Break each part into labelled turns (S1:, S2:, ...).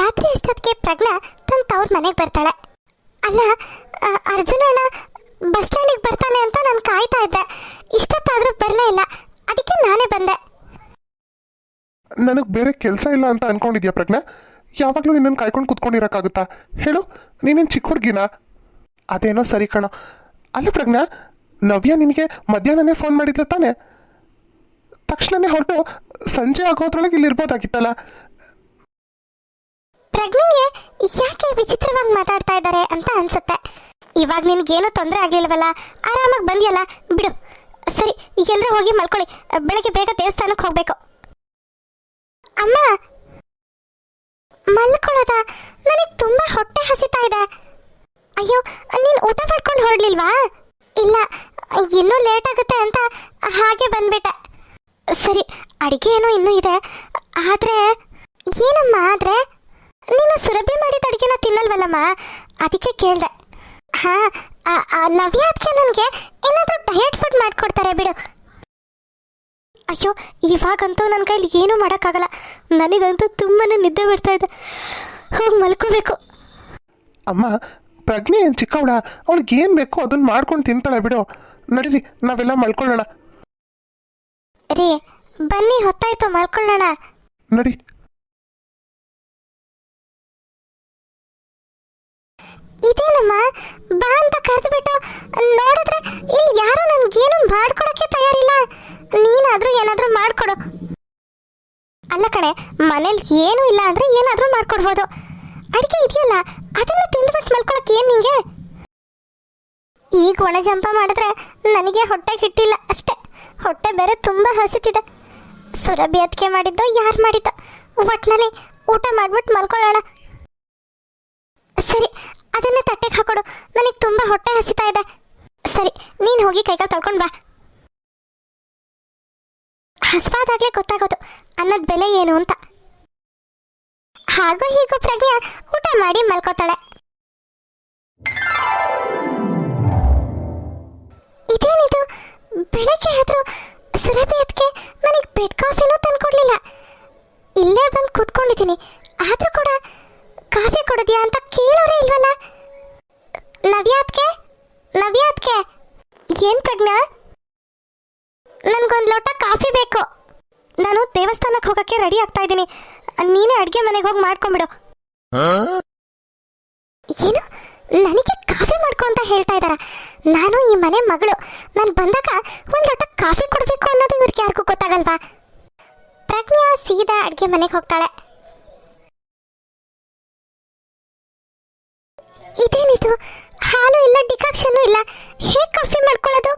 S1: ರಾತ್ರಿ ಅಷ್ಟೊತ್ತಿಗೆ ಪ್ರಜ್ಞಾ ತನ್ನ ತವ್ರ ಮನೆಗೆ ಬರ್ತಾಳೆ. ಅಲ್ಲ ಅರ್ಜುನ ಅಣ್ಣ ಬಸ್ ಸ್ಟ್ಯಾಂಡಿಗೆ ಬರ್ತಾನೆ ಅಂತ ನಾನು ಕಾಯ್ತಾ ಇದ್ದೆ. ಇಷ್ಟೊತ್ತಾದ್ರೂ ಬರಲೇ ಇಲ್ಲ. ಅದಕ್ಕೆ ನಾನೇ ಬಂದೆ.
S2: ನನಗೆ ಬೇರೆ ಕೆಲಸ ಇಲ್ಲ ಅಂತ ಅನ್ಕೊಂಡಿದ್ಯಾ ಪ್ರಜ್ಞಾ? ಯಾವಾಗಲೂ ನಿನ್ನನ್ನು ಕಾಯ್ಕೊಂಡು ಕುತ್ಕೊಂಡಿರೋಕ್ಕಾಗುತ್ತಾ? ಹೇಳು, ನೀನೇನು ಚಿಕ್ಕ ಹುಡುಗಿನ? ಅದೇನೋ ಸರಿ ಕಣೋ. ಅಲ್ಲ ಪ್ರಜ್ಞಾ, ನವ್ಯ ನಿನಗೆ ಮಧ್ಯಾಹ್ನನೇ ಫೋನ್ ಮಾಡಿದ್ಲು ತಾನೆ? ತಕ್ಷಣನೇ ಹೊರಟು ಸಂಜೆ ಆಗೋದ್ರೊಳಗೆ ಇಲ್ಲಿ ಇರ್ಬೋದಾಗಿತ್ತಲ್ಲ.
S1: ಪ್ರಜ್ಞೆಗೆ ಯಾಕೆ ವಿಚಿತ್ರವಾಗಿ ಮಾತಾಡ್ತಾ ಇದ್ದಾರೆ ಅಂತ ಅನ್ಸುತ್ತೆ. ಇವಾಗ ನಿನ್ಗೇನು ತೊಂದರೆ ಆಗ್ಲಿಲ್ವಲ್ಲ? ಆರಾಮಾಗಿ ಬಂದಿಯಲ್ಲ? ಬಿಡು. ಸರಿ ಎಲ್ಲರೂ ಹೋಗಿ ಮಲ್ಕೊಳ್ಳಿ. ಬೆಳಗ್ಗೆ ಬೇಗ ದೇವಸ್ಥಾನಕ್ಕೆ ಹೋಗ್ಬೇಕು. ಅಮ್ಮ! ಮಲ್ಕೊಳ್ಳೋದ? ನನಗೆ ತುಂಬಾ ಹೊಟ್ಟೆ ಹಸಿತಾ ಇದೆ. ಅಯ್ಯೋ, ನೀನ್ ಊಟ ಮಾಡ್ಕೊಂಡು ಹೊರಡ್ಲಿಲ್ವಾ? ಇಲ್ಲ, ಇನ್ನೂ ಲೇಟ್ ಆಗುತ್ತೆ ಅಂತ ಹಾಗೆ ಬಂದ್ಬಿಟ್ಟೆ. ಸರಿ, ಅಡಿಗೆ ಏನೋ ಇನ್ನೂ ಇದೆ. ಆದ್ರೆ, ಏನಮ್ಮ ಆದ್ರೆ? ನೀನು ಸುರಭಿ ಮಾಡಿದ ಅಡುಗೆನ ತಿನ್ನಲ್ವಲ್ಲಮ್ಮ? ಅದಕ್ಕೆ ಕೇಳಿದೆ. ಹಾ ನವ್ಯ ಅದಕ್ಕೆ ನನಗೆ ಏನಾದರೂ ಡಯಟ್ ಫುಡ್ ಮಾಡಿಕೊಡ್ತಾರೆ ಬಿಡು. ಅಯ್ಯೋ ಇವಾಗಂತೂ ನನ್ನ ಕೈಲಿ ಏನೂ ಮಾಡೋಕ್ಕಾಗಲ್ಲ. ನನಗಂತೂ ತುಂಬಾ ನಿದ್ದೆ ಬರ್ತಾ ಇದೆ. ಹೋಗಿ ಮಲ್ಕೋಬೇಕು.
S2: ಅಮ್ಮ ಪ್ರಜ್ಞೆ ಏನು ಚಿಕ್ಕವಳ? ಅವಳಿಗೆ ಏನು ಬೇಕೋ ಅದನ್ನು ಮಾಡ್ಕೊಂಡು ತಿಂತಾಳೆ ಬಿಡು. ನಡೀರಿ ನಾವೆಲ್ಲ ಮಲ್ಕೊಳ್ಳೋಣ.
S1: ರೀ ಬನ್ನಿ ಹೊತ್ತಾಯ್ತು ಮಲ್ಕೊಳ್ಳೋಣ.
S2: ನಡಿ.
S1: ಇದೇನಮ್ಮ? ಬಾ ಅಂತ ಕರೆದುಬಿಟ್ಟು ನೋಡಿದ್ರೆ ಇಲ್ಲಿ ಯಾರು ನನ್ಗೇನು ಮಾಡ್ಕೊಡಕ್ಕೆ ತಯಾರಿಲ್ಲ. ನೀನಾದ್ರೂ ಏನಾದ್ರೂ ಮಾಡ್ಕೊಡು. ಅಲ್ಲ ಕಣೆ, ಮನೇಲಿ ಏನು ಇಲ್ಲ ಅಂದ್ರೆ ಏನಾದ್ರೂ ಮಾಡ್ಕೊಡ್ಬೋದು. ಅಡಿಕೆ ಇದೆಯಲ್ಲ, ಅದನ್ನ ತಿಂದ್ಬಿಟ್ಟು ಮಲ್ಕೊಳಕ್ಕೆ ಏನ್ ನಿಂಗೆ? ಈಗ ಒಣ ಜಂಪ ಮಾಡಿದ್ರೆ ನನಗೆ ಹೊಟ್ಟೆ ಹಿಟ್ಟಿಲ್ಲ ಅಷ್ಟೇ. ಹೊಟ್ಟೆ ಬೇರೆ ತುಂಬಾ ಹಸಿತಿದೆ. ಸುರಭಿ ಅದಕ್ಕೆ ಮಾಡಿದ್ದು, ಯಾರು ಮಾಡಿದ್ದೋ. ಒಟ್ನಲ್ಲಿ ಊಟ ಮಾಡ್ಬಿಟ್ಟು ಮಲ್ಕೊಳ್ಳೋಣ. ಸರಿ ಅದನ್ನೇ ತಟ್ಟೆಗೆ ಹಾಕೊಡು. ನನಗೆ ತುಂಬಾ ಹೊಟ್ಟೆ ಹಸಿತಾ ಇದೆ. ಸರಿ, ನೀನು ಹೋಗಿ ಕೈಕಾಲು ತಳ್ಕೊಂಡ್ ಬಾ. ಹಸ್ವಾದಾಗ್ಲೇ ಗೊತ್ತಾಗೋದು. ಅನ್ನದ ಬೆಲೆ ಏನು ಅಂತ. ಹಾಗೂ ಹೀಗೂ ಪ್ರಜ್ಞಾ ಊಟ ಮಾಡಿ ಮಲ್ಕೋತಾಳೆ. ಇದೇನಿದು? ಬೆಳಗ್ಗೆ ಆದ್ರೂ ಸುರಭಿ ಅದಕ್ಕೆ ನನಗೆ ಬೆಡ್ ಕಾಫಿನೂ ತಂದ್ಕೊಡ್ಲಿಲ್ಲ. ಇಲ್ಲೇ ಬಂದು ಕೂತ್ಕೊಂಡಿದ್ದೀನಿ. ಆದ್ರೂ ಕೂಡ ಕಾಫಿ ಕೊಡದ್ಯಾ ಅಂತ ಕೇಳೋರೇ ಇಲ್ವಲ್ಲ? ನವ್ಯಾತ್ಕೆ ನವ್ಯಾತ್ಕೆ ಏನ್ ಪ್ರಜ್ಞಾ? ನನ್ಗೊಂದ್ ಲೋಟ ಕಾಫಿ ಬೇಕು. ನಾನು ದೇವಸ್ಥಾನಕ್ಕೆ ಹೋಗಕ್ಕೆ ರೆಡಿ ಆಗ್ತಾ ಇದ್ದೀನಿ. ನೀನೇ ಅಡುಗೆ ಮನೆಗೆ ಹೋಗಿ ಮಾಡ್ಕೊಂಬಿಡು. ಏನು? ನನಗೆ ಕಾಫಿ ಮಾಡ್ಕೊ ಅಂತ ಹೇಳ್ತಾ ಇದ್ದಾರ ನಾನು ಈ ಮನೆ ಮಗಳು. ನಾನು ಬಂದಾಗ ಒಂದು ಲೋಟ ಕಾಫಿ ಕೊಡಬೇಕು ಅನ್ನೋದು ಇವ್ರಿಗೆ ಯಾರಿಗೂ ಗೊತ್ತಾಗಲ್ವಾ? ಪ್ರಜ್ಞಾ ಸೀದಾ ಅಡುಗೆ ಮನೆಗೆ ಹೋಗ್ತಾಳೆ. ಇದೇನಿದು? ಹಾಲು ಇಲ್ಲ, ಡಿಕಾಕ್ಷನ್ ಇಲ್ಲ. ಹೇಗೆ ಕಾಫಿ ಮಾಡ್ಕೊಳ್ಳೋದು?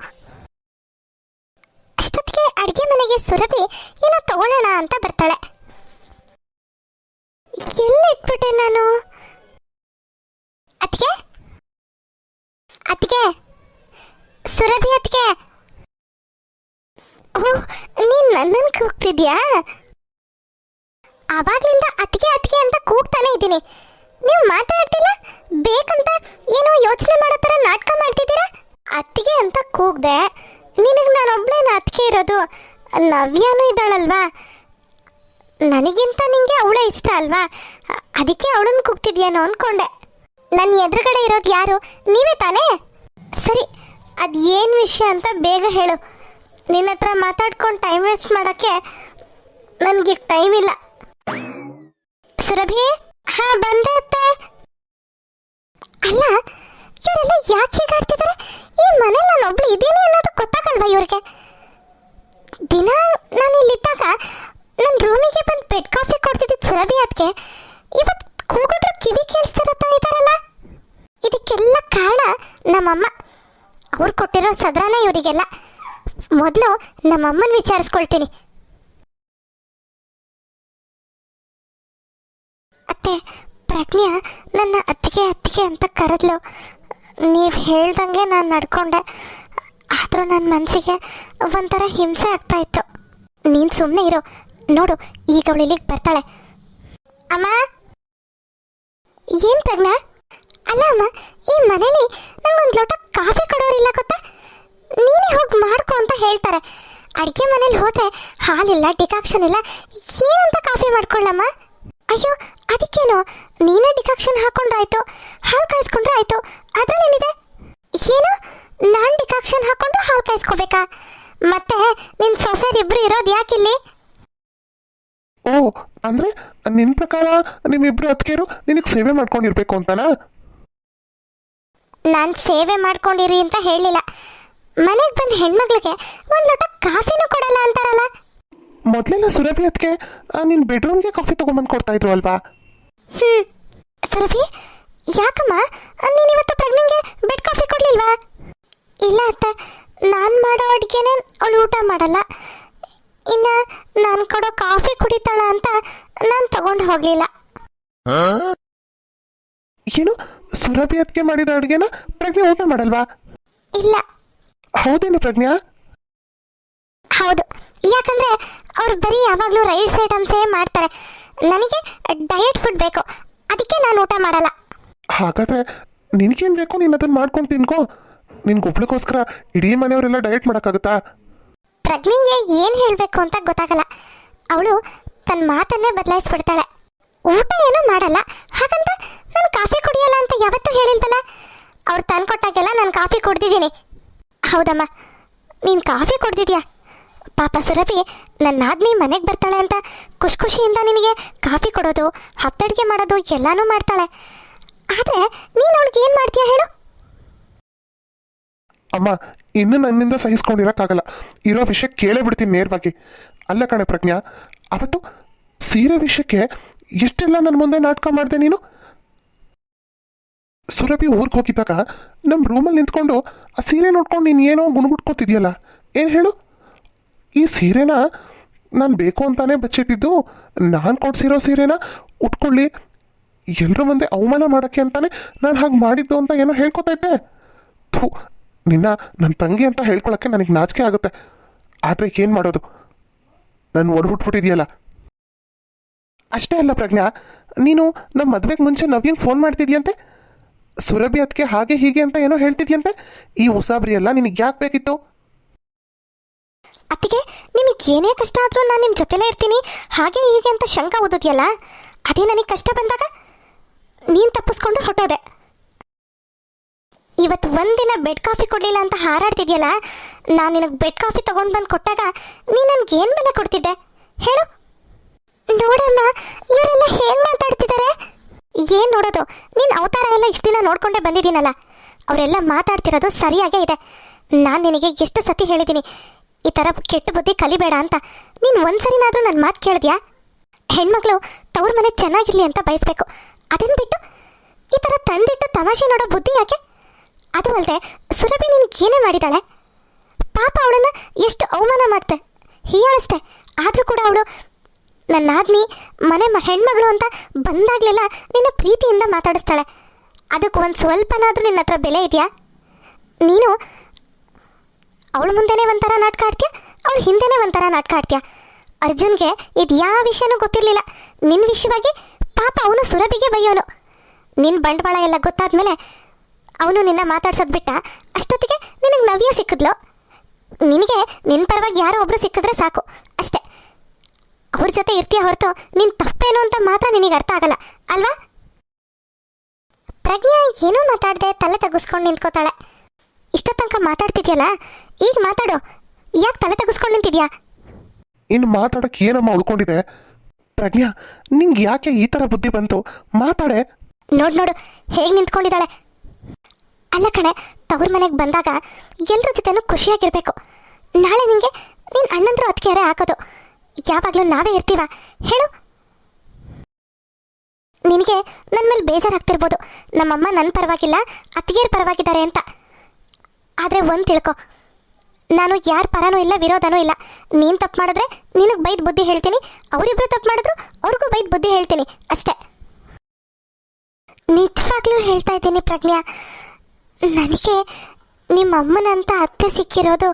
S1: ಅಷ್ಟೊತ್ತಿಗೆ ಅಡುಗೆ ಮನೆಗೆ ಸುರಭಿ ಏನೋ ತಗೊಳ್ಳೋಣ ಅಂತ ಬರ್ತಾಳೆ. ಎಲ್ಲಿಟ್ಬಿಟ್ಟೆ ನಾನು? ಅತ್ತಿಗೆ? ಅತ್ತಿಗೆ? ಸುರಭಿ ಅತ್ತಿಗೆ? ಓಹ್ ನೀನ್ ನನ್ನನ್ನು ಕೂಗ್ತಿದ್ಯಾ? ಆವಾಗ್ಲಿಂದ ಅತ್ತಿಗೆ ಅತ್ತಿಗೆ ಅಂತ ಕೂಗ್ತಾನೆ ಇದ್ದೀನಿ. ನೀವು ಮಾತಾಡ್ತಿಲ್ಲ? ಬೇಕಂತ ಏನೋ ಯೋಚನೆ ಮಾಡೋ ಥರ ನಾಟಕ ಮಾಡ್ತಿದ್ದೀರಾ? ಅತ್ತಿಗೆ ಅಂತ ಕೂಗ್ದೆ. ನಿನಗೆ ನಾನೊಬ್ಳೇನ ಅತ್ತಿಗೆ ಇರೋದು. ನವ್ಯಾನೂ ಇದ್ದಾಳಲ್ವಾ? ನನಗಿಂತ ನಿಂಗೆ ಅವಳೇ ಇಷ್ಟ ಅಲ್ವಾ? ಅದಕ್ಕೆ ಅವಳನ್ನು ಕೂಗ್ತಿದ್ಯೇನೋ ಅಂದ್ಕೊಂಡೆ ನನ್ನ ಎದುರುಗಡೆ ಇರೋದು ಯಾರು? ನೀವೇ ತಾನೇ? ಸರಿ ಅದು ಏನು ವಿಷಯ ಅಂತ ಬೇಗ ಹೇಳು. ನಿನ್ನ ಹತ್ರ ಮಾತಾಡ್ಕೊಂಡು ಟೈಮ್ ವೇಸ್ಟ್ ಮಾಡೋಕ್ಕೆ ನನಗೆ ಟೈಮ್ ಇಲ್ಲ. ಸುರಭಿ? ಹಾ, ಬಂದೆ ಅಲ್ಲ, ಇವರೆಲ್ಲ ಯಾಕೆ ಹೀಗಾಡ್ತಿದ್ದಾರೆ ಈ ಮನೇಲಿ ನಾನು ಒಬ್ಳು ಇದ್ದೀನಿ ಅನ್ನೋದು ಗೊತ್ತಾಗಲ್ವಾ ಇವ್ರಿಗೆ? ದಿನ ನಾನು ಇಲ್ಲಿದ್ದಾಗ ನನ್ನ ರೂಮಿಗೆ ಬಂದು ಬೆಡ್ ಕಾಫಿ ಕೊಡ್ತಿದ್ದೆ ಸುರಭಿ ಅದಕ್ಕೆ ಇವತ್ತು ಕೂಗಿದ್ರು ಕಿವಿ ಕೇಳಿಸ್ತಿರತ್ತಾ ಇದ್ದಾರಲ್ಲ ಇದಕ್ಕೆಲ್ಲ ಕಾರಣ ನಮ್ಮಮ್ಮ. ಅವ್ರು ಕೊಟ್ಟಿರೋ ಸದ್ರಾನ ಇವರಿಗೆಲ್ಲ. ಮೊದಲು ನಮ್ಮಮ್ಮನ ವಿಚಾರಿಸ್ಕೊಳ್ತೀನಿ. ಅತ್ತೆ ಪ್ರಜ್ಞಾ, ನನ್ನ ಅತ್ತಿಗೆ ಅತ್ತಿಗೆ ಅಂತ ಕರೆದ್ಲು. ನೀವು ಹೇಳ್ದಂಗೆ ನಾನು ನಡ್ಕೊಂಡೆ. ಆದರೂ ನನ್ನ ಮನಸ್ಸಿಗೆ ಒಂಥರ ಹಿಂಸೆ ಆಗ್ತಾ ಇತ್ತು. ನೀನು ಸುಮ್ಮನೆ ಇರು. ನೋಡು, ಈಗ ಅವಳು ಇಲ್ಲಿಗೆ ಬರ್ತಾಳೆ. ಅಮ್ಮ! ಏನು ಪ್ರಜ್ಞಾ? ಅಲ್ಲ ಅಮ್ಮ, ಈ ಮನೇಲಿ ನಂಗೊಂದು ಲೋಟ ಕಾಫಿ ಕೊಡೋರಿಲ್ಲ ಗೊತ್ತಾ? ನೀನೇ ಹೋಗಿ ಮಾಡ್ಕೊ ಅಂತ ಹೇಳ್ತಾರೆ. ಅಡುಗೆ ಮನೇಲಿ ಹೋದ್ರೆ ಹಾಲಿಲ್ಲ, ಡಿಕಾಕ್ಷನ್ ಇಲ್ಲ. ಏನಂತ ಕಾಫಿ ಮಾಡ್ಕೊಳ್ಳಮ್ಮ? ಅಯ್ಯೋ ಅದಕ್ಕೇನು? ನೀನೇ ಡಿಕಾಕ್ಷನ್ ಹಾಕೊಂಡ್ರಾಯ್ತು. ಹಾಲು ಕಾಯಿಸ್ಕೊಂಡ್ರೆ ಆಯ್ತು. ಅದ್ರಲ್ಲೇನಿದೆ? ಏನು? ನಾನು ಡಿಕಾಕ್ಷನ್ ಹಾಕೊಂಡು ಹಾಲು ಕಾಯಿಸ್ಕೋಬೇಕಾ? ಮತ್ತೆ ನಿನ್ ಸೊಸೆರಿಬ್ರು ಇರೋದು ಯಾಕಿಲ್ಲಿ?
S2: ಓ ಅಂದ್ರೆ ನಿನ್ ಪ್ರಕಾರ ನಿಮ್ಮಿಬ್ರು ಅತ್ತಿಗೆರು ನಿನಗೆ ಸೇವೆ ಮಾಡ್ಕೊಂಡಿರ್ಬೇಕು ಅಂತನಾ?
S1: ನಾನು ಸೇವೆ ಮಾಡ್ಕೊಂಡಿರಿ ಅಂತ ಹೇಳಿಲ್ಲ. ಮನೆಗೆ ಬಂದ ಹೆಣ್ಮಕ್ಳಿಗೆ ಒಂದು ಲೋಟ ಕಾಫಿನೂ ಕೊಡಲ್ಲ ಅಂತಾರಲ್ಲ?
S2: ಮೊದಲೆಲ್ಲ ಸುರಭಿ ಅದಕ್ಕೆ ನಿನ್ನ ಬೆಡ್ರೂಮ್ಗೆ ಕಾಫಿ ತೊಗೊಂಬಂದು ಕೊಡ್ತಾ ಇದ್ರು ಅಲ್ವಾ?
S1: ಹ್ಮ್. ಸುರಭಿ ಯಾಕಮ್ಮ? ನೀನು ಇವತ್ತು ಪ್ರಜ್ಞೆಗೆ ಬೆಡ್ ಕಾಫಿ ಕೊಡ್ಲಿಲ್ವಾ? ಇಲ್ಲ ಅತ್ತ ನಾನು ಮಾಡೋ ಅಡುಗೆನೇ ಅವಳು ಊಟ ಮಾಡಲ್ಲ. ಇನ್ನು ನಾನು ಕೊಡೋ ಕಾಫಿ ಕುಡಿತಾಳ ಅಂತ ನಾನು ತಗೊಂಡು ಹೋಗಲಿಲ್ಲ.
S2: ಏನು? ಸುರಭಿ ಅದಕ್ಕೆ ಮಾಡಿದ ಅಡುಗೆನ ಪ್ರಜ್ಞೆ ಊಟ ಮಾಡಲ್ವಾ?
S1: ಇಲ್ಲ.
S2: ಹೌದೇನು ಪ್ರಜ್ಞಾ?
S1: ಹೌದು. ಯಾಕಂದ್ರೆ ಅವ್ರು ಬರೀ ಯಾವಾಗಲೂ ರೈಸ್ ಐಟಮ್ಸೇ ಮಾಡ್ತಾರೆ. ನನಗೆ ಡಯಟ್ ಫುಡ್ ಬೇಕು. ಅದಕ್ಕೆ ನಾನು ಊಟ ಮಾಡಲ್ಲ.
S2: ಹಾಗಾದರೆ ನಿನಗೇನು ಬೇಕು? ನೀನು ಅದನ್ನ ಮಾಡ್ಕೊಂಡು ತಿನ್ಕೋ. ನಿನ್ಗೆ ಒಬ್ಳಿಗೋಸ್ಕರ ಇಡೀ ಮನೆಯವರೆಲ್ಲ ಡಯಟ್ ಮಾಡೋಕ್ಕಾಗುತ್ತಾ?
S1: ಪ್ರಜ್ಞೆಗೆ ಏನು ಹೇಳಬೇಕು ಅಂತ ಗೊತ್ತಾಗಲ್ಲ. ಅವಳು ತನ್ನ ಮಾತನ್ನೇ ಬದಲಾಯಿಸ್ಬಿಡ್ತಾಳೆ. ಊಟ ಏನೂ ಮಾಡಲ್ಲ. ಹಾಗಂತ ನಾನು ಕಾಫಿ ಕುಡಿಯಲ್ಲ ಅಂತ ಯಾವತ್ತೂ ಹೇಳಿಲ್ವಲ್ಲ? ಅವ್ರು ತಂದ್ಕೊಟ್ಟಾಗೆಲ್ಲ ನಾನು ಕಾಫಿ ಕುಡ್ದಿದ್ದೀನಿ. ಹೌದಮ್ಮ. ನೀನು ಕಾಫಿ ಕುಡ್ದಿದ್ಯಾ? ಪಾಪ ಸುರಭಿ ನನ್ನ ನಾದ್ನಿ ಮನೆಗೆ ಬರ್ತಾಳೆ ಅಂತ ಖುಷಿ ಖುಷಿಯಿಂದ ನಿನಗೆ ಕಾಫಿ ಕೊಡೋದು ಹತ್ತಡಿಗೆ ಮಾಡೋದು ಎಲ್ಲನೂ ಮಾಡ್ತಾಳೆ. ಆದರೆ ನೀನು ಅವಳಿಗೆ ಏನು ಮಾಡ್ತೀಯ ಹೇಳು?
S2: ಅಮ್ಮ, ಇನ್ನು ನನ್ನಿಂದ ಸಹಿಸ್ಕೊಂಡಿರೋಕ್ಕಾಗಲ್ಲ. ಇರೋ ವಿಷಯ ಕೇಳೇ ಬಿಡ್ತೀನಿ ನೇರವಾಗಿ. ಅಲ್ಲ ಕಣೆ ಪ್ರಜ್ಞಾ, ಅವತ್ತು ಸೀರೆ ವಿಷಯಕ್ಕೆ ಎಷ್ಟೆಲ್ಲ ನನ್ನ ಮುಂದೆ ನಾಟಕ ಮಾಡಿದೆ ನೀನು? ಸುರಭಿ ಊರಿಗೆ ಹೋಗಿದ್ದಾಗ ನಮ್ಮ ರೂಮಲ್ಲಿ ನಿಂತ್ಕೊಂಡು ಆ ಸೀರೆ ನೋಡ್ಕೊಂಡು ನೀನು ಏನೋ ಗುಣಗುಟ್ಕೋತಿದ್ಯಲ್ಲ, ಏನು ಹೇಳು? ಈ ಸೀರೆನ ನಾನು ಬೇಕು ಅಂತಾನೆ ಬಚ್ಚಿಟ್ಟಿದ್ದು, ನಾನು ಕೊಡ್ಸಿರೋ ಸೀರೆನ ಉಟ್ಕೊಳ್ಳಿ. ಎಲ್ಲರೂ ಮುಂದೆ ಅವಮಾನ ಮಾಡೋಕ್ಕೆ ಅಂತಾನೆ ನಾನು ಹಾಗೆ ಮಾಡಿದ್ದು ಅಂತ ಏನೋ ಹೇಳ್ಕೊತಾ ಇದ್ದೆ. ಥೂ, ನಿನ್ನ ನನ್ನ ತಂಗಿ ಅಂತ ಹೇಳ್ಕೊಳಕ್ಕೆ ನನಗೆ ನಾಚಿಕೆ ಆಗುತ್ತೆ. ಆದರೆ ಏನು ಮಾಡೋದು? ನಾನು ಒಡ್ಬಿಟ್ಬಿಟ್ಟಿದೆಯಲ್ಲ. ಅಷ್ಟೇ ಅಲ್ಲ ಪ್ರಜ್ಞಾ, ನೀನು ನಮ್ಮ ಮದುವೆಗೆ ಮುಂಚೆ ನವ್ಯಂಗೆ ಫೋನ್ ಮಾಡ್ತಿದ್ಯಂತೆ? ಸುರಭಿ ಅದಕ್ಕೆ ಹಾಗೆ ಹೀಗೆ ಅಂತ ಏನೋ ಹೇಳ್ತಿದ್ಯಂತೆ? ಈ ಉಸಾಬ್ರಿ ಎಲ್ಲ ನಿನಗೆ ಯಾಕೆ ಬೇಕಿತ್ತು?
S1: ಅತ್ತಿಗೆ, ನಿಮಗೆ ಏನೇ ಕಷ್ಟ ಆದರೂ ನಾನು ನಿಮ್ಮ ಜೊತೆಲೇ ಇರ್ತೀನಿ. ಹಾಗೆ ಹೀಗೆ ಅಂತ ಶಂಕ ಓದೋದ್ಯಲ್ಲ? ಅದೇ ನನಗೆ ಕಷ್ಟ ಬಂದಾಗ ನೀನು ತಪ್ಪಿಸ್ಕೊಂಡು ಹೊಟ್ಟೋದೆ ಇವತ್ತು ಒಂದಿನ ಬೆಡ್ ಕಾಫಿ ಕೊಡಲಿಲ್ಲ ಅಂತ ಹಾರಾಡ್ತಿದ್ಯಲ್ಲ? ನಾನು ನಿನಗೆ ಬೆಡ್ ಕಾಫಿ ತಗೊಂಡು ಬಂದು ಕೊಟ್ಟಾಗ ನೀನು ನನಗೆ ಏನು ಬೆಲೆ ಕೊಡ್ತಿದ್ದೆ? ಹೇಳು. ನೋಡಮ್ಮ, ಇವರೆಲ್ಲ ಹೇಗೆ ಮಾತಾಡ್ತಿದ್ದಾರೆ ಏನು ನೋಡೋದು? ನೀನು ಅವತಾರ ಎಲ್ಲ ಇಷ್ಟು ದಿನ ನೋಡ್ಕೊಂಡೇ ಬಂದಿದ್ದೀನಲ್ಲ. ಅವರೆಲ್ಲ ಮಾತಾಡ್ತಿರೋದು ಸರಿಯಾಗೇ ಇದೆ. ನಾನು ನಿನಗೆ ಎಷ್ಟು ಸತಿ ಹೇಳಿದ್ದೀನಿ. ಈ ಥರ ಕೆಟ್ಟ ಬುದ್ಧಿ ಕಲಿಬೇಡ ಅಂತ. ನೀನು ಒಂದ್ಸರಿನಾದರೂ ನನ್ನ ಮಾತು ಕೇಳಿದ್ಯಾ? ಹೆಣ್ಮಗ್ಳು ತವ್ರ ಮನೆ ಚೆನ್ನಾಗಿರ್ಲಿ ಅಂತ ಬಯಸ್ಬೇಕು. ಅದನ್ನು ಬಿಟ್ಟು ಈ ಥರ ತಂದಿಟ್ಟು ತಮಾಷೆ ನೋಡೋ ಬುದ್ಧಿ ಯಾಕೆ? ಅದು ಅಲ್ಲದೆ ಸುರಭಿ ನಿನ್ಗೆ ಏನೇ ಮಾಡಿದಾಳೆ? ಪಾಪ ಅವಳನ್ನ ಎಷ್ಟು ಅವಮಾನ ಮಾಡ್ತೆ, ಹೀಯಾಳಿಸ್ತೆ. ಆದರೂ ಕೂಡ ಅವಳು ನನ್ನ ಆದ್ನಿ ಮನೆ ಹೆಣ್ಮಗಳು ಅಂತ ಬಂದಾಗಲೆಲ್ಲ ನಿನ್ನ ಪ್ರೀತಿಯಿಂದ ಮಾತಾಡಿಸ್ತಾಳೆ. ಅದಕ್ಕೆ ಒಂದು ಸ್ವಲ್ಪನಾದರೂ ನಿನ್ನ ಹತ್ರ ಬೆಲೆ ಇದೆಯಾ? ನೀನು ಅವಳ ಮುಂದೆನೇ ಒಂಥರ ನಾಟಕ ಆಡ್ತೀಯ? ಅವಳ ಹಿಂದೆನೇ ಒಂಥರ ನಾಟಕ ಆಡ್ತೀಯ? ಅರ್ಜುನ್ಗೆ ಇದು ಯಾವ ವಿಷಯನೂ ಗೊತ್ತಿರಲಿಲ್ಲ. ನಿನ್ನ ವಿಷಯವಾಗಿ ಪಾಪ ಅವನು ಸುರಭಿಗೆ ಬೈಯೋನು. ನಿನ್ನ ಬಂಡವಾಳ ಎಲ್ಲ ಗೊತ್ತಾದ್ಮೇಲೆ ಅವನು ನಿನ್ನ ಮಾತಾಡ್ಸೋದು ಬಿಟ್ಟ ಅಷ್ಟೊತ್ತಿಗೆ ನಿನಗೆ ನವ್ಯ ಸಿಕ್ಕಿದ್ಲು. ನಿನಗೆ ನಿನ್ನ ಪರವಾಗಿ ಯಾರೋ ಒಬ್ರು ಸಿಕ್ಕಿದ್ರೆ ಸಾಕು. ಅಷ್ಟೇ. ಅವ್ರ ಜೊತೆ ಇರ್ತೀಯ ಹೊರತು ನಿನ್ ತಪ್ಪೇನು ಅಂತ ಮಾತ್ರ ನಿನಗೆ ಅರ್ಥ ಆಗಲ್ಲ, ಅಲ್ವಾ? ಪ್ರಜ್ಞಾ ಏನೂ ಮಾತಾಡದೆ ತಲೆ ತಗ್ಗಿಸ್ಕೊಂಡು ನಿಂತ್ಕೋತಾಳೆ. ಇಷ್ಟೋ ತನಕ ಮಾತಾಡ್ತಿದ್ಯಲ್ಲ? ಈಗ ಮಾತಾಡು. ಯಾಕೆ ತಲೆ ತಗ್ಗಿಸ್ಕೊಂಡು ನಿಂತಿದ್ಯಾ?
S2: ಇನ್ನು ಮಾತಾಡಕ್ಕೆ ಏನಮ್ಮ ಉಳ್ಕೊಂಡಿದೆ? ಪ್ರಜ್ಞಾ ನಿಂಗೆ ಯಾಕೆ ಈ ಥರ ಬುದ್ಧಿ ಬಂತು? ಮಾತಾಡೆ.
S1: ನೋಡು ನೋಡು ಹೇಗ್ ನಿಂತ್ಕೊಂಡಿದ್ದಾಳೆ? ಅಲ್ಲ ಕಣೆ ತವ್ರ ಮನೆಗೆ ಬಂದಾಗ ಎಲ್ಲರ ಜೊತೆನೂ ಖುಷಿಯಾಗಿರ್ಬೇಕು. ನಾಳೆ ನಿಂಗೆ ನಿನ್ನ ಅಣ್ಣಂದ್ರು ಅದಕ್ಕೆ ಹಾಕೋದು. ಯಾವಾಗ್ಲೂ ನಾವೇ ಇರ್ತೀವ. ಹೇಳು. ನಿನಗೆ ನನ್ನ ಮೇಲೆ ಬೇಜಾರಾಗ್ತಿರ್ಬೋದು. ನಮ್ಮಮ್ಮ ನನ್ನ ಪರವಾಗಿಲ್ಲ ಅತ್ತಿಗೆಯರ ಪರವಾಗಿದ್ದಾರೆ ಅಂತ. ಆದರೆ ಒಂದು ತಿಳ್ಕೊ. ನಾನು ಯಾರ ಪರನೂ ಇಲ್ಲ, ವಿರೋಧನೂ ಇಲ್ಲ. ನೀನು ತಪ್ಪು ಮಾಡಿದ್ರೆ ನಿನಗೆ ಬೈದು ಬುದ್ಧಿ ಹೇಳ್ತೀನಿ ಅವರಿಬ್ಬರು ತಪ್ಪು ಮಾಡಿದ್ರು ಅವ್ರಿಗೂ ಬೈದು ಬುದ್ಧಿ ಹೇಳ್ತೀನಿ, ಅಷ್ಟೇ. ನಿಜವಾಗ್ಲೂ ಹೇಳ್ತಾ ಇದ್ದೀನಿ ಪ್ರಜ್ಞಾ. ನನಗೆ ನಿಮ್ಮ ಅಮ್ಮನಂತ ಅತ್ತೆ ಸಿಕ್ಕಿರೋದು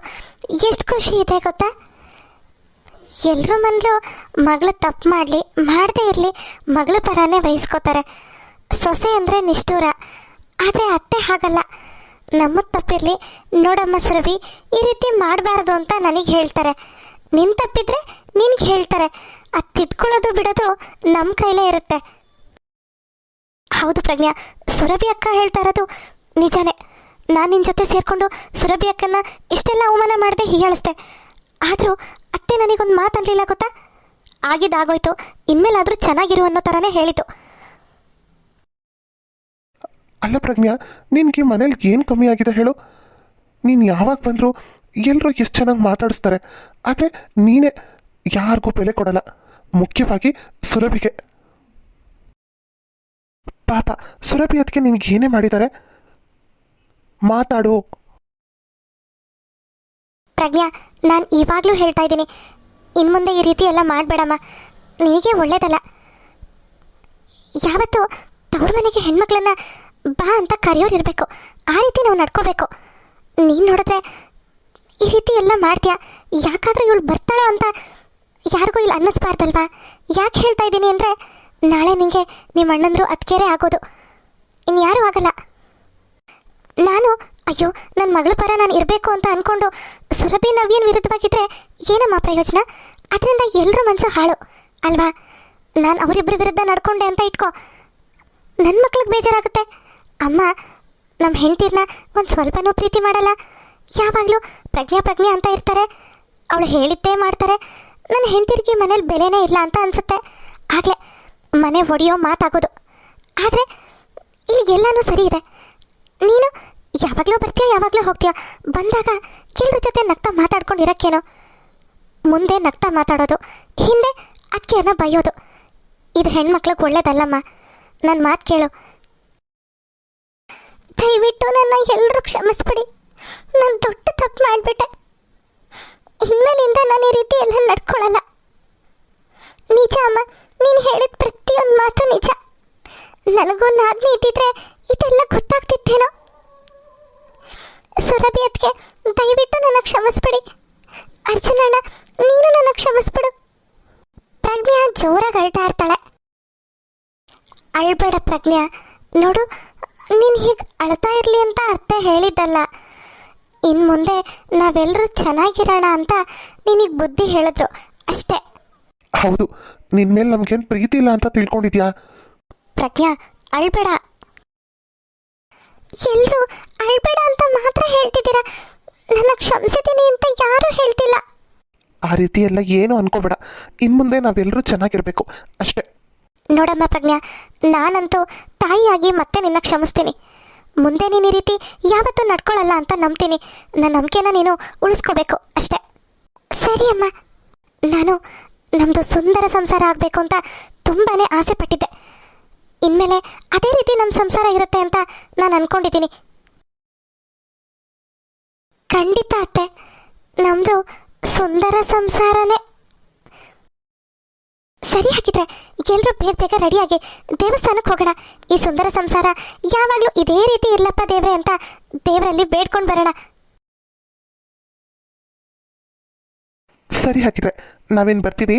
S1: ಎಷ್ಟು ಖುಷಿ ಇದೆ ಗೊತ್ತಾ? ಎಲ್ಲರ ಮನಲು ಮಗಳು ತಪ್ಪು ಮಾಡಲಿ, ಮಾಡದೇ ಇರಲಿ, ಮಗಳ ಪರಾನೇ ವಹಿಸ್ಕೋತಾರೆ. ಸೊಸೆ ಅಂದರೆ ನಿಷ್ಠೂರ. ಆದರೆ ಅತ್ತೆ ಹಾಗಲ್ಲ. ನಮ್ಮದು ತಪ್ಪಿರಲಿ. ನೋಡಮ್ಮ ಸುರಭಿ, ಈ ರೀತಿ ಮಾಡಬಾರ್ದು ಅಂತ ನನಗೆ ಹೇಳ್ತಾರೆ. ನಿನ್ನ ತಪ್ಪಿದ್ರೆ ನಿನಗೆ ಹೇಳ್ತಾರೆ. ಅದು ತಿದ್ಕೊಳ್ಳೋದು ಬಿಡೋದು ನಮ್ಮ ಕೈಲೇ ಇರುತ್ತೆ. ಹೌದು ಪ್ರಜ್ಞಾ, ಸುರಭಿ ಅಕ್ಕ ಹೇಳ್ತಾ ಇರೋದು ನಿಜಾನೇ. ನಾನು ನಿನ್ನ ಜೊತೆ ಸೇರಿಕೊಂಡು ಸುರಭಿ ಅಕ್ಕನ ಇಷ್ಟೆಲ್ಲ ಅವಮಾನ ಮಾಡದೆ ಹೀಯಾಳಿಸ್ದೆ. ಆದರೂ ಅತ್ತೆ ನನಗೊಂದು ಮಾತು ಅನ್ಲಿಲ್ಲ ಗೊತ್ತಾ? ಆಗಿದ್ದಾಗೋಯ್ತು, ಇನ್ಮೇಲಾದರೂ ಚೆನ್ನಾಗಿರು ಅನ್ನೋ ಥರನೇ ಹೇಳಿತು
S2: ಅಲ್ಲ ಪ್ರಜ್ಞಾ ನಿನಗೆ ಮನೇಲಿ ಏನು ಕಮ್ಮಿ ಆಗಿದೆ ಹೇಳು? ನೀನು ಯಾವಾಗ ಬಂದರೂ ಎಲ್ಲರೂ ಎಷ್ಟು ಚೆನ್ನಾಗಿ ಮಾತಾಡಿಸ್ತಾರೆ, ಆದರೆ ನೀನೇ ಯಾರಿಗೂ ಬೆಲೆ ಕೊಡಲ್ಲ, ಮುಖ್ಯವಾಗಿ ಸುರಭಿಗೆ. ಪಾಪ, ಸುರಭಿ ಅದಕ್ಕೆ ಏನೇ ಮಾಡಿದ್ದಾರೆ ಮಾತಾಡು.
S1: ಪ್ರಜ್ಞಾ, ನಾನು ಇವಾಗಲೂ ಹೇಳ್ತಾ ಇದ್ದೀನಿ ಇನ್ನು ಮುಂದೆ ಈ ರೀತಿ ಎಲ್ಲ ಮಾಡಬೇಡಮ್ಮ ನಿನಗೆ ಒಳ್ಳೇದಲ್ಲ. ಯಾವತ್ತು ತವ್ರ ಮನೆಗೆ ಹೆಣ್ಮಕ್ಳನ್ನ ಬಾ ಅಂತ ಕರೆಯೋರಿರ್ಬೇಕು ಆ ರೀತಿ ನಾವು ನಡ್ಕೋಬೇಕು. ನೀನು ನೋಡಿದ್ರೆ ಈ ರೀತಿ ಎಲ್ಲ ಮಾಡ್ತೀಯ? ಯಾಕಾದರೂ ಇವಳು ಬರ್ತಾಳೋ ಅಂತ ಯಾರಿಗೂ ಇಲ್ಲಿ ಅನ್ನಿಸ್ಬಾರ್ದಲ್ವಾ? ಯಾಕೆ ಹೇಳ್ತಾ ಇದ್ದೀನಿ ಅಂದರೆ ನಾಳೆ ನಿಮಗೆ ನಿಮ್ಮ ಅಣ್ಣಂದ್ರು ಅದಕ್ಕೇರೆ ಆಗೋದು. ಇನ್ಯಾರೂ ಆಗಲ್ಲ. ನಾನು, ಅಯ್ಯೋ ನನ್ನ ಮಗಳ ಪರ ನಾನು ಇರಬೇಕು ಅಂತ ಅಂದ್ಕೊಂಡು ಸುರಭಿ ನವೀನ್ ವಿರುದ್ಧವಾಗಿದ್ದರೆ ಏನಮ್ಮ ಪ್ರಯೋಜನ? ಅದರಿಂದ ಎಲ್ಲರ ಮನಸ್ಸು ಹಾಳು. ಅಲ್ವಾ? ನಾನು ಅವರಿಬ್ಬರ ವಿರುದ್ಧ ನಡ್ಕೊಂಡೆ ಅಂತ ಇಟ್ಕೋ. ನನ್ನ ಮಕ್ಳಿಗೆ ಬೇಜಾರಾಗುತ್ತೆ. ಅಮ್ಮ ನಮ್ಮ ಹೆಂಡತಿರ್ನ ಒಂದು ಸ್ವಲ್ಪನೂ ಪ್ರೀತಿ ಮಾಡಲ್ಲ. ಯಾವಾಗಲೂ ಪ್ರಜ್ಞಾ ಪ್ರಜ್ಞೆ ಅಂತ ಇರ್ತಾರೆ. ಅವಳು ಹೇಳಿದ್ದೇ ಮಾಡ್ತಾರೆ. ನನ್ನ ಹೆಂಡತಿರ್ಗೆ ಮನೇಲಿ ಬೆಲೆನೇ ಇಲ್ಲ ಅಂತ ಅನಿಸುತ್ತೆ. ಆಗಲೇ ಮನೆ ಹೊಡೆಯೋ ಮಾತಾಗೋದು. ಆದರೆ ಇಲ್ಲಿ ಎಲ್ಲನೂ ಸರಿ ಇದೆ. ನೀನು ಯಾವಾಗಲೂ ಬರ್ತೀಯ, ಯಾವಾಗಲೂ ಹೋಗ್ತೀಯ? ಬಂದಾಗ ಎಲ್ಲರ ಜೊತೆ ನಗ್ತಾ ಮಾತಾಡ್ಕೊಂಡಿರೋಕ್ಕೇನೋ? ಮುಂದೆ ನಗ್ತಾ ಮಾತಾಡೋದು, ಹಿಂದೆ ಅಕ್ಕಿಯನ್ನು ಬೈಯೋದು. ಇದು ಹೆಣ್ಮಕ್ಳಿಗೆ ಒಳ್ಳೇದಲ್ಲಮ್ಮ. ನನ್ನ ಮಾತು ಕೇಳು. ದಯವಿಟ್ಟು ನನ್ನ ಎಲ್ಲರೂ ಕ್ಷಮಿಸ್ಬಿಡಿ. ನಾನು ದೊಡ್ಡ ತಪ್ಪು ಮಾಡಿಬಿಟ್ಟೆ. ಇನ್ಮೇಲಿಂದ ನಾನು ಈ ರೀತಿ ಎಲ್ಲ ನಡ್ಕೊಳ್ಳಲ್ಲ. ನಿಜ ಅಮ್ಮ, ನೀನು ಹೇಳಿದ ಪ್ರತಿಯೊಂದು ಮಾತು ನಿಜ. ನನಗೂ ಆಜ್ಞೆ ಇದ್ದಿದ್ರೆ ಇದೆಲ್ಲ ಗೊತ್ತಾಗ್ತಿತ್ತೇನೋ. ಸುರಭಿ ಅದಕ್ಕೆ ದಯವಿಟ್ಟು ನನ್ನ ಕ್ಷಮಿಸ್ಬಿಡಿ. ಅರ್ಜುನಣ್ಣ ನೀನು ನನ್ನ ಕ್ಷಮಿಸ್ಬಿಡು. ಪ್ರಜ್ಞಾ ಜೋರಾಗಿ ಅಳ್ತಾ ಇರ್ತಾಳೆ. ಅಳ್ಬೇಡ ಪ್ರಜ್ಞಾ. ನೋಡು ನೀನು ಹೀಗೆ ಅಳ್ತಾ ಇರಲಿ ಅಂತ ಅರ್ಥ ಹೇಳಿದ್ದಲ್ಲ. ಇನ್ನು ಮುಂದೆ ನಾವೆಲ್ಲರೂ ಚೆನ್ನಾಗಿರೋಣ ಅಂತ ನಿನಗೆ ಬುದ್ಧಿ ಹೇಳಿದ್ರು ಅಷ್ಟೇ.
S2: ಹೌದು ನಿನ್ನ ಮೇಲೆ ನಮ್ಗೇನು ಪ್ರೀತಿ ಇಲ್ಲ ಅಂತ ತಿಳ್ಕೊಂಡಿದ್ಯಾ?
S1: ಪ್ರಜ್ಞಾ ಅಳ್ಬೇಡ. ಎಲ್ಲರೂ ಅಳ್ಬೇಡ ಅಂತ ಮಾತ್ರ ಹೇಳ್ತಿದ್ದೀರಾ? ನನ್ನ ಕ್ಷಮಿಸಿದ್ದೀನಿ ಅಂತ ಯಾರೂ ಹೇಳ್ತಿಲ್ಲ.
S2: ಆ ರೀತಿ ಎಲ್ಲ ಏನು ಅನ್ಕೋಬೇಡ. ಇನ್ಮುಂದೆ ನಾವೆಲ್ಲರೂ ಚೆನ್ನಾಗಿರಬೇಕು ಅಷ್ಟೇ.
S1: ನೋಡಮ್ಮ ಪ್ರಜ್ಞಾ, ನಾನಂತೂ ತಾಯಿಯಾಗಿ ಮತ್ತೆ ನಿನ್ನ ಕ್ಷಮಿಸ್ತೀನಿ. ಮುಂದೆ ನೀನು ಈ ರೀತಿ ಯಾವತ್ತೂ ನಡ್ಕೊಳ್ಳಲ್ಲ ಅಂತ ನಂಬ್ತೀನಿ. ನನ್ನ ನಂಬಿಕೆನ ನೀನು ಉಳಿಸ್ಕೋಬೇಕು ಅಷ್ಟೇ. ಸರಿ ಅಮ್ಮ. ನಾನು ನಮ್ಮದು ಸುಂದರ ಸಂಸಾರ ಆಗಬೇಕು ಅಂತ ತುಂಬಾ ಆಸೆ ಪಟ್ಟಿದ್ದೆ. ಇನ್ಮೇಲೆ ಅದೇ ರೀತಿ ನಮ್ಮ ಸಂಸಾರ ಇರುತ್ತೆ ಅಂತ ನಾನು ಅನ್ಕೊಂಡಿದ್ದೀನಿ. ಖಂಡಿತ ಅತ್ತೆ. ನಮ್ಮದು ಸುಂದರ ಸಂಸಾರನೇ. ಸರಿ ಹಾಕಿದ್ರೆ ಎಲ್ಲರೂ ಬೇಗ ಬೇಗ ರೆಡಿಯಾಗಿ ದೇವಸ್ಥಾನಕ್ಕೆ ಹೋಗೋಣ. ಈ ಸುಂದರ ಸಂಸಾರ ಯಾವಾಗಲೂ ಇದೇ ರೀತಿ ಇರ್ಲಪ್ಪ ದೇವ್ರೆ ಅಂತ ದೇವರಲ್ಲಿ ಬೇಡ್ಕೊಂಡು ಬರೋಣ.
S2: ಸರಿ ಹಾಕಿದ್ರೆ ನಾವೇನ್ ಬರ್ತೀವಿ?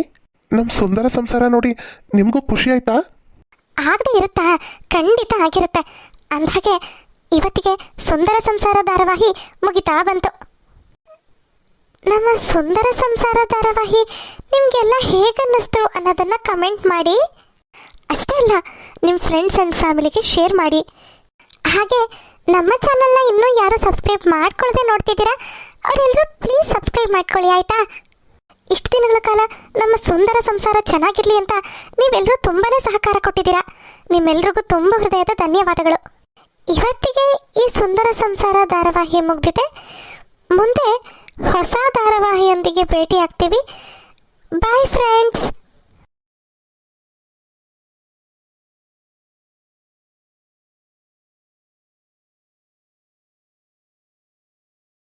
S2: ನಮ್ಮ ಸುಂದರ ಸಂಸಾರ ನೋಡಿ ನಿಮ್ಗೂ ಖುಷಿ ಆಯ್ತಾ?
S1: ಆಗದೆ ಇರುತ್ತಾ? ಖಂಡಿತ ಆಗಿರುತ್ತೆ. ಅಂದ್ಹಾಗೆ ಇವತ್ತಿಗೆ ಸುಂದರ ಸಂಸಾರ ಧಾರಾವಾಹಿ ಮುಗಿತಾ ಬಂತು. ನಮ್ಮ ಸುಂದರ ಸಂಸಾರ ಧಾರಾವಾಹಿ ನಿಮಗೆಲ್ಲ ಹೇಗನ್ನಿಸ್ತು ಅನ್ನೋದನ್ನ ಕಮೆಂಟ್ ಮಾಡಿ. ಅಷ್ಟೇ ಅಲ್ಲ ನಿಮ್ಮ ಫ್ರೆಂಡ್ಸ್ ಆ್ಯಂಡ್ ಫ್ಯಾಮಿಲಿಗೆ ಶೇರ್ ಮಾಡಿ. ಹಾಗೆ, ನಮ್ಮ ಚಾನಲ್ನ ಇನ್ನೂ ಯಾರು ಸಬ್ಸ್ಕ್ರೈಬ್ ಮಾಡ್ಕೊಳ್ಳದೆ ನೋಡ್ತಿದ್ದೀರಾ ಅವರೆಲ್ಲರೂ ಪ್ಲೀಸ್ ಸಬ್ಸ್ಕ್ರೈಬ್ ಮಾಡ್ಕೊಳ್ಳಿ, ಆಯಿತಾ? ಇಷ್ಟು ದಿನಗಳ ಕಾಲ ನಮ್ಮ ಸುಂದರ ಸಂಸಾರ ಚೆನ್ನಾಗಿರಲಿ ಅಂತ ನೀವೆಲ್ಲರೂ ತುಂಬಾ ಸಹಕಾರ ಕೊಟ್ಟಿದ್ದೀರಾ. ನಿಮ್ಮೆಲ್ಲರಿಗೂ ತುಂಬ ಹೃದಯದ ಧನ್ಯವಾದಗಳು. ಇವತ್ತಿಗೆ ಈ ಸುಂದರ ಸಂಸಾರ ಧಾರಾವಾಹಿ ಮುಗ್ದಿದೆ. ಮುಂದೆ ಹೊಸ ಧಾರಾವಾಹಿಯೊಂದಿಗೆ ಭೇಟಿಯಾಗ್ತೀವಿ. Bye friends